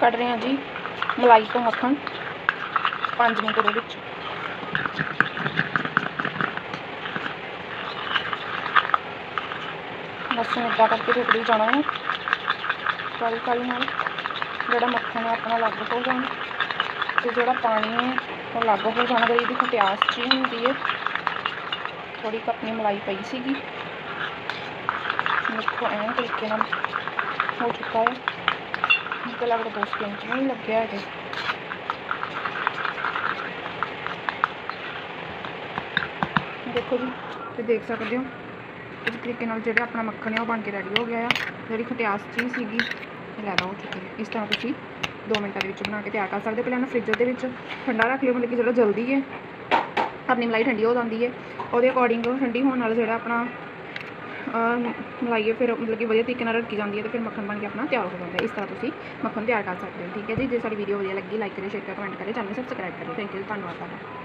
ਕੱਢ ਰਹੇ ਹਾਂ ਜੀ ਮਲਾਈ ਤੋਂ ਮੱਖਣ 5 ਮਿੰਟ ਦੇ ਵਿੱਚ ਬਸ ਹੁਣ ਏਦਾਂ ਕਰਕੇ ਰੁਕਦੀ ਜਾਣਾ ਹੈ ਕਾਲੀ ਕਾਲੀ ਨਾਲ ਜਿਹੜਾ ਮੱਖਣ ਹੈ ਆਪਣਾ ਅਲੱਗ ਹੋ ਜਾਣਾ ਤੇ ਜਿਹੜਾ ਪਾਣੀ ਹੈ ਉਹ ਅਲੱਗ ਹੋ ਜਾਣਾ ਗਈ ਦੀ ਖਟਿਆਸ ਜੀ ਹੁੰਦੀ ਹੈ ਥੋੜੀ ਕੁ ਆਪਣੀ ਮਲਾਈ ਪਈ ਸੀਗੀ ਦੇਖੋ ਐਂ ਤਰੀਕੇ ਨਾਲ ਹੋ ਚੁੱਕਾ ਹੈ ਮੈਨੂੰ ਲੱਗਦਾ ਦੋ ਸਕਿੰਟ ਨਹੀਂ ਲੱਗਿਆ ਹੈਗੇ ਦੇਖੋ ਜੀ ਤੇ ਦੇਖ ਸਕਦੇ ਹੋ, ਇਸ ਤਰੀਕੇ ਨਾਲ ਜਿਹੜਾ ਆਪਣਾ ਮੱਖਣ ਹੈ, ਉਹ ਬਣ ਕੇ ਰੈਡੀ ਹੋ ਗਿਆ ਆ। ਜਿਹੜੀ ਖਟਿਆਸ ਚੀਜ਼ ਸੀਗੀ ਲੈ ਲਓ ਹੋ ਚੁੱਕੀ ਹੈ ਇਸ ਤਰ੍ਹਾਂ ਤੁਸੀਂ 2 ਮਿੰਟਾਂ ਦੇ ਵਿੱਚ ਬਣਾ ਕੇ ਤਿਆਰ ਕਰ ਸਕਦੇ ਹੋ। ਪਹਿਲਾਂ ਇਹਨੂੰ ਫ੍ਰਿਜ ਦੇ ਵਿੱਚ ਠੰਡਾ ਰੱਖ ਲਿਓ, ਮਤਲਬ ਕਿ ਜਿਹੜਾ ਜਲਦੀ ਹੈ, ਆਪਣੀ ਮਲਾਈ ਠੰਡੀ ਹੋ ਜਾਂਦੀ ਹੈ। ਉਹਦੇ ਅਕੋਰਡਿੰਗ ਠੰਡੀ ਹੋਣ ਨਾਲ ਜਿਹੜਾ ਆਪਣਾ ਅਹ, ਫਿਰ ਮਤਲਬ ਕਿ ਵਧੀਆ ਤਰੀਕੇ ਨਾਲ ਰੱਖੀ ਜਾਂਦੀ ਹੈ ਤੇ ਫਿਰ ਮੱਖਣ ਬਣ ਕੇ ਆਪਣਾ ਤਿਆਰ ਹੋ ਜਾਂਦਾ ਇਸ ਤਰ੍ਹਾਂ ਤੁਸੀਂ ਮੱਖਣ ਤਿਆਰ ਕਰ ਸਕਦੇ ਹੋ। ਠੀਕ ਹੈ ਜੀ ਜੇ ਸਾਡੀ ਵੀਡੀਓ ਵਧੀਆ ਲੱਗੀ ਲਾਈਕ ਕਰਿਓ ਸ਼ੇਅਰ ਕਰਿਓ ਕਮੈਂਟ ਕਰਿਓ ਚੈਨਲ ਨੂੰ ਸਬਸਕ੍ਰਾਈਬ ਕਰਿਓ। ਥੈਂਕ ਯੂ ਧੰਨਵਾਦ ਤੁਹਾਡਾ।